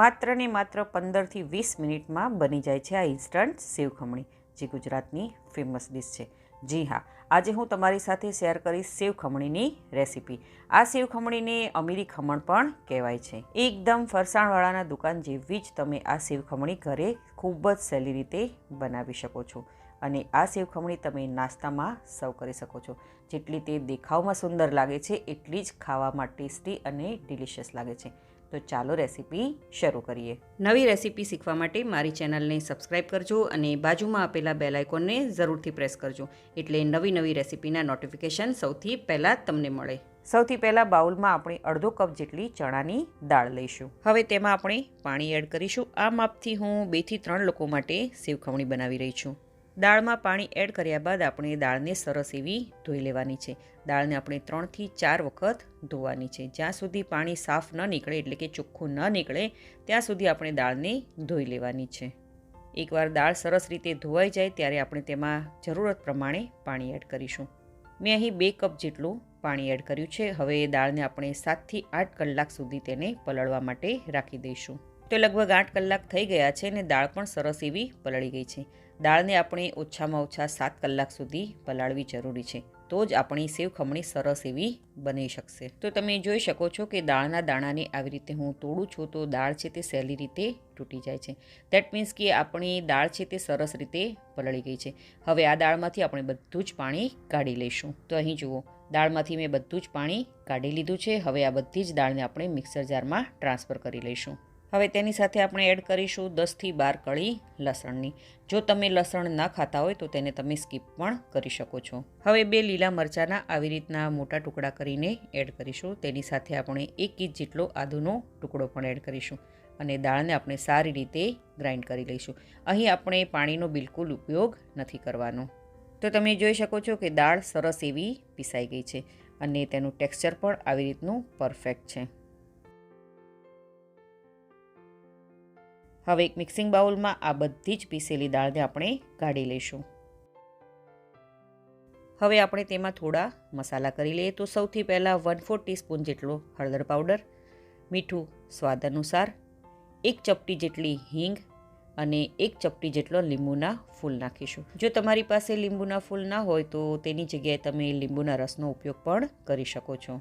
માત્ર ને માત્ર પંદરથી વીસ મિનિટમાં બની જાય છે આ ઇન્સ્ટન્ટ સેવ ખમણી, જે ગુજરાતની ફેમસ ડિશ છે. જી હા, આજે હું તમારી સાથે શેર કરીશ સેવ ખમણીની રેસીપી. આ સેવ ખમણીને અમીરી ખમણ પણ કહેવાય છે. એકદમ ફરસાણવાળાના દુકાન જેવી જ તમે આ સેવ ખમણી ઘરે ખૂબ જ સહેલી રીતે બનાવી શકો છો. અને આ સેવ ખમણી તમે નાસ્તામાં સર્વ કરી શકો છો. જેટલી તે દેખાવમાં સુંદર લાગે છે, એટલી જ ખાવામાં ટેસ્ટી અને ડિલિશિયસ લાગે છે. તો ચાલો રેસીપી શરૂ કરીએ. નવી રેસીપી શીખવા માટે મારી ચેનલને સબસ્ક્રાઇબ કરજો અને બાજુમાં આપેલા બેલ આઇકોનને જરૂરથી પ્રેસ કરજો. એટલે નવી નવી રેસીપીના નોટિફિકેશન સૌથી પહેલાં તમને મળે. સૌથી પહેલાં બાઉલમાં આપણે અડધો કપ જેટલી ચણાની દાળ લઈશું. હવે તેમાં આપણે પાણી એડ કરીશું. આ માપથી હું બેથી ત્રણ લોકો માટે સેવ ખમણી બનાવી રહી છું. દાળમાં પાણી એડ કર્યા બાદ આપણે દાળને સરસ એવી ધોઈ લેવાની છે. દાળને આપણે ત્રણથી ચાર વખત ધોવાની છે. જ્યાં સુધી પાણી સાફ ન નીકળે, એટલે કે ચોખ્ખું ન નીકળે, ત્યાં સુધી આપણે દાળને ધોઈ લેવાની છે. એકવાર દાળ સરસ રીતે ધોવાઈ જાય, ત્યારે આપણે તેમાં જરૂરત પ્રમાણે પાણી એડ કરીશું. મેં અહીં બે કપ જેટલું પાણી એડ કર્યું છે. હવે દાળને આપણે સાતથી આઠ કલાક સુધી તેને પલળવા માટે રાખી દઈશું. તો લગભગ આઠ કલાક થઈ ગયા છે અને દાળ પણ સરસ એવી પલળી ગઈ છે. દાળને આપણે ઓછામાં ઓછા સાત કલાક સુધી પલાળવી જરૂરી છે. તો જ આપણી સેવ ખમણી સરસ એવી બની શકશે. તો તમે જોઈ શકો છો કે દાળના દાણાને આવી રીતે હું તોડું છું તો દાળ છે તે સહેલી રીતે તૂટી જાય છે. દેટ મીન્સ કે આપણી દાળ છે તે સરસ રીતે પલળી ગઈ છે. હવે આ દાળમાંથી આપણે બધું જ પાણી કાઢી લઈશું. તો અહીં જુઓ, દાળમાંથી મેં બધું જ પાણી કાઢી લીધું છે. હવે આ બધી જ દાળને આપણે મિક્સર જારમાં ટ્રાન્સફર કરી લઈશું. હવે તેની સાથે આપણે એડ કરીશું દસથી બાર કળી લસણની. જો તમે લસણ ના ખાતા હોય તો તેને તમે સ્કીપ પણ કરી શકો છો. હવે બે લીલા મરચાંના આવી રીતના મોટા ટુકડા કરીને એડ કરીશું. તેની સાથે આપણે એક ઇંચ જેટલો આદુનો ટુકડો પણ એડ કરીશું અને દાળને આપણે સારી રીતે ગ્રાઇન્ડ કરી લઈશું. અહીં આપણે પાણીનો બિલકુલ ઉપયોગ નથી કરવાનો. તો તમે જોઈ શકો છો કે દાળ સરસ એવી પીસાઈ ગઈ છે અને તેનું ટેક્સચર પણ આવી રીતનું પરફેક્ટ છે. હવે એક મિક્સિંગ બાઉલમાં આ બધી જ પીસેલી દાળને આપણે કાઢી લઈશું. હવે આપણે તેમાં થોડા મસાલા કરી લઈએ. તો સૌથી પહેલાં વન ફોર ટીસ્પૂન જેટલો હળદર પાવડર મીઠું સ્વાદ અનુસાર, એક ચપટી જેટલી હિંગ અને એક ચપટી જેટલો લીંબુના ફૂલ નાખીશું. જો તમારી પાસે લીંબુના ફૂલ ના હોય તો તેની જગ્યાએ તમે લીંબુના રસનો ઉપયોગ પણ કરી શકો છો.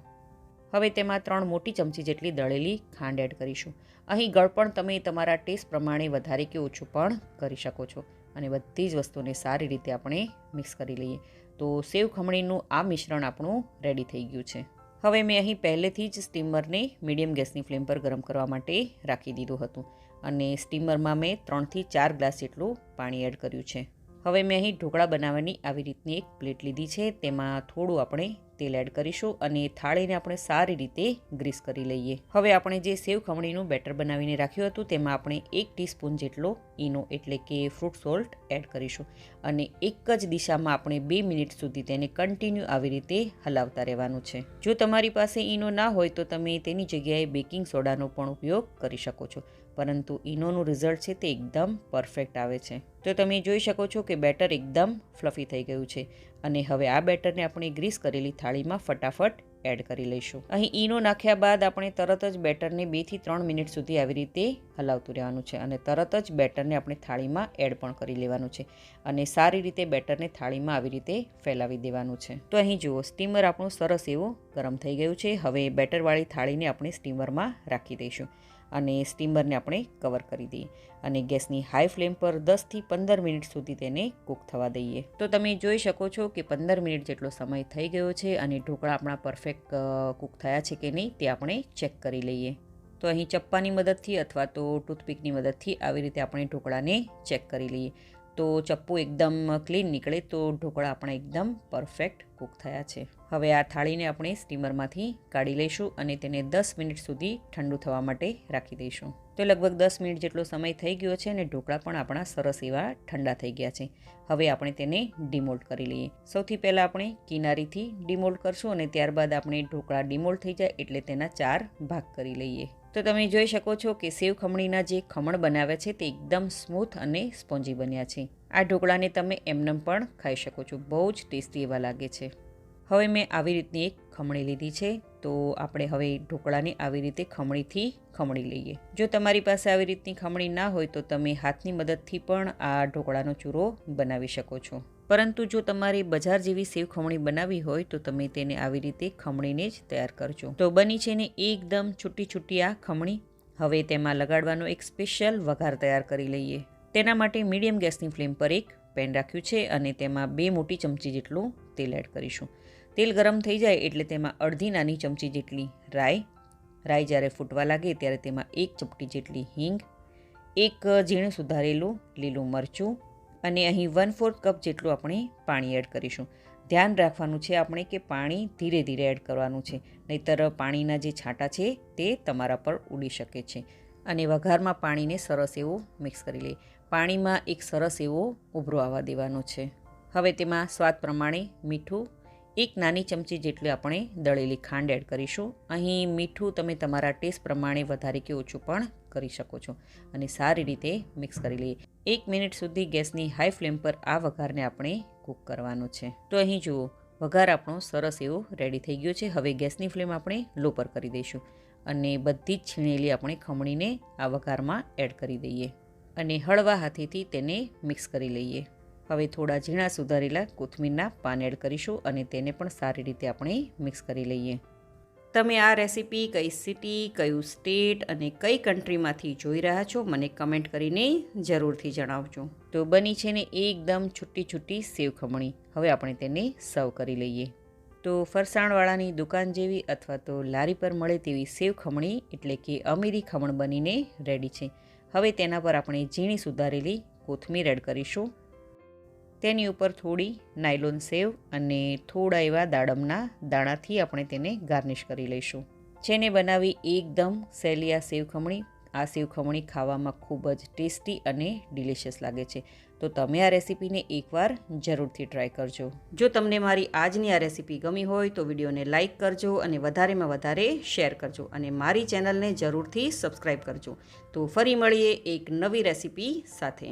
હવે તેમાં ત્રણ મોટી ચમચી જેટલી દળેલી ખાંડ એડ કરીશું. અહીં ગળપણ તમે તમારા ટેસ્ટ પ્રમાણે વધારે કે ઓછું પણ કરી શકો છો અને બધી જ વસ્તુને સારી રીતે આપણે મિક્સ કરી લઈએ. તો સેવ ખમણીનું આ મિશ્રણ આપણું રેડી થઈ ગયું છે. હવે મેં અહીં પહેલેથી જ સ્ટીમરને મીડિયમ ગેસની ફ્લેમ પર ગરમ કરવા માટે રાખી દીધું હતું અને સ્ટીમરમાં મેં ત્રણથી ચાર ગ્લાસ જેટલું પાણી એડ કર્યું છે. હવે મેં અહીં ઢોકળા બનાવવાની આવી રીતની એક પ્લેટ લીધી છે. તેમાં થોડું આપણે તેલ એડ કરીશું અને થાળીને આપણે સારી રીતે ગ્રીસ કરી લઈએ. હવે આપણે જે સેવ ખમણીનું બેટર બનાવીને રાખ્યું હતું, તેમાં આપણે એક ટીસ્પૂન જેટલો ઈનો, એટલે કે ફ્રૂટ સોલ્ટ એડ કરીશું. અને એક જ દિશામાં આપણે બે મિનિટ સુધી તેને કન્ટિન્યુ આવી રીતે હલાવતા રહેવાનું છે. જો તમારી પાસે ઈનો ના હોય, તો તમે તેની જગ્યાએ બેકિંગ સોડાનો પણ ઉપયોગ કરી શકો છો. પરંતુ ઈનોનું રિઝલ્ટ છે તે એકદમ પરફેક્ટ આવે છે. તો તમે જોઈ શકો છો કે બેટર એકદમ ફ્લફી થઈ ગયું છે. અને હવે આ બેટરને આપણે ગ્રીસ કરેલી થાળીમાં ફટાફટ એડ કરી લઈશું. અહીં ઈનો નાખ્યા બાદ આપણે તરત જ બેટરને બેથી ત્રણ મિનિટ સુધી આવી રીતે હલાવતું રહેવાનું છે અને તરત જ બેટરને આપણે થાળીમાં એડ પણ કરી લેવાનું છે અને સારી રીતે બેટરને થાળીમાં આવી રીતે ફેલાવી દેવાનું છે. તો અહીં જુઓ, સ્ટીમર આપણું સરસ એવું ગરમ થઈ ગયું છે. હવે બેટરવાળી થાળીને આપણે સ્ટીમરમાં રાખી દઈશું. અને સ્ટીમરને આપણે કવર કરી દઈએ અને ગેસની હાઈ ફ્લેમ પર દસથી પંદર મિનિટ સુધી તેને કૂક થવા દઈએ. તો તમે જોઈ શકો છો કે પંદર મિનિટ જેટલો સમય થઈ ગયો છે અને ઢોકળા આપણા પરફેક્ટ કૂક થયા છે કે નહીં તે આપણે ચેક કરી લઈએ. તો અહીં ચપ્પાની મદદથી અથવા તો ટૂથપીકની મદદથી આવી રીતે આપણે ઢોકળાને ચેક કરી લઈએ. તો ચપ્પુ એકદમ ક્લીન નીકળે તો ઢોકળા આપણા એકદમ પરફેક્ટ કૂક થયા છે. હવે આ થાળીને આપણે સ્ટીમરમાંથી કાઢી લઈશું અને તેને દસ મિનિટ સુધી ઠંડુ થવા માટે રાખી દઈશું. તો લગભગ દસ મિનિટ જેટલો સમય થઈ ગયો છે અને ઢોકળા પણ આપણા સરસ એવા ઠંડા થઈ ગયા છે. હવે આપણે તેને ડિમોલ્ટ કરી લઈએ. સૌથી પહેલાં આપણે કિનારીથી ડિમોલ્ટ કરશું અને ત્યારબાદ આપણે ઢોકળા ડિમોલ્ટ થઈ જાય એટલે તેના ચાર ભાગ કરી લઈએ. તો તમે જોઈ શકો છો કે સેવ ખમણીના જે ખમણ બનાવ્યા છે તે એકદમ સ્મૂથ અને સ્પોન્જી બન્યા છે. આ ઢોકળાને તમે એમનેમ પણ ખાઈ શકો છો. બહુ જ ટેસ્ટી એવા લાગે છે. હવે મેં આવી રીતની એક ખમણી લીધી છે. તો આપણે હવે ઢોકળાને આવી રીતે ખમણીથી ખમણી લઈએ. જો તમારી પાસે આવી રીતની ખમણી ના હોય તો તમે હાથની મદદથી પણ આ ઢોકળાનો ચૂરો બનાવી શકો છો. પરંતુ જો તમારે બજાર જેવી સેવ ખમણી બનાવવી હોય તો તમે તેને આવી રીતે ખમણીને જ તૈયાર કરજો. તો બની છે ને એકદમ છૂટી છૂટી આ ખમણી. હવે તેમાં લગાડવાનો એક સ્પેશિયલ વઘાર તૈયાર કરી લઈએ. તેના માટે મીડિયમ ગેસની ફ્લેમ પર એક પેન રાખ્યું છે અને તેમાં બે મોટી ચમચી જેટલું તેલ એડ કરીશું. તેલ ગરમ થઈ જાય એટલે તેમાં અડધી નાની ચમચી જેટલી રાઈ. રાઈ જ્યારે ફૂટવા લાગે ત્યારે તેમાં એક ચપટી જેટલી હિંગ. એક ઝીણ સુધારેલું લીલું મરચું. અને અહીં વન ફોર્થ કપ જેટલું આપણે પાણી એડ કરીશું. ધ્યાન રાખવાનું છે આપણે કે પાણી ધીરે ધીરે એડ કરવાનું છે, નહીતર પાણીના જે છાંટા છે તે તમારા પર ઉડી શકે છે. અને વઘારમાં પાણીને સરસ એવું મિક્સ કરી લઈએ. પાણીમાં એક સરસ એવો ઉભરો આવવા દેવાનો છે. હવે તેમાં સ્વાદ પ્રમાણે મીઠું એક નાની ચમચી જેટલી આપણે દળેલી ખાંડ એડ કરીશું. અહીં મીઠું તમે તમારા ટેસ્ટ પ્રમાણે વધારે કે ઓછું પણ કરી શકો છો અને સારી રીતે મિક્સ કરી લઈએ. એક મિનિટ સુધી ગેસની હાઈ ફ્લેમ પર આ વઘારને આપણે કૂક કરવાનો છે. તો અહીં જુઓ, વઘાર આપણો સરસ એવો રેડી થઈ ગયો છે. હવે ગેસની ફ્લેમ આપણે લો પર કરી દઈશું અને બધી જ છીણેલી આપણે ખમણીને આ વઘારમાં એડ કરી દઈએ અને હળવા હાથેથી તેને મિક્સ કરી લઈએ. હવે થોડા ઝીણા સુધારેલા કોથમીરના પાન એડ કરીશું અને તેને પણ સારી રીતે આપણે મિક્સ કરી લઈએ. તમે આ રેસીપી કઈ સિટી, કયું સ્ટેટ અને કઈ કન્ટ્રીમાંથી જોઈ રહ્યા છો, મને કમેન્ટ કરીને જરૂરથી જણાવજો. તો બની છે ને એકદમ છૂટી છૂટી સેવ ખમણી. હવે આપણે તેને સર્વ કરી લઈએ. તો ફરસાણવાળાની દુકાન જેવી અથવા તો લારી પર મળે તેવી સેવ ખમણી એટલે કે અમીરી ખમણ બનીને રેડી છે. હવે તેના પર આપણે ઝીણી સુધારેલી કોથમીર એડ કરીશું. તેની ઉપર થોડી નાયલોન સેવ અને થોડા એવા દાડમના દાણાથી આપણે તેને ગાર્નિશ કરી લઈશું. જેને બનાવી એકદમ સહેલી આ સેવ ખમણી. આ સેવ ખમણી ખાવામાં ખૂબ જ ટેસ્ટી અને ડિલિશિયસ લાગે છે. તો તમે આ રેસીપીને એકવાર જરૂરથી ટ્રાય કરજો. જો તમને મારી આજની આ રેસીપી ગમી હોય તો વિડીયોને લાઇક કરજો અને વધારેમાં વધારે શેર કરજો અને મારી ચેનલને જરૂરથી સબસ્ક્રાઈબ કરજો. તો ફરી મળીએ એક નવી રેસીપી સાથે.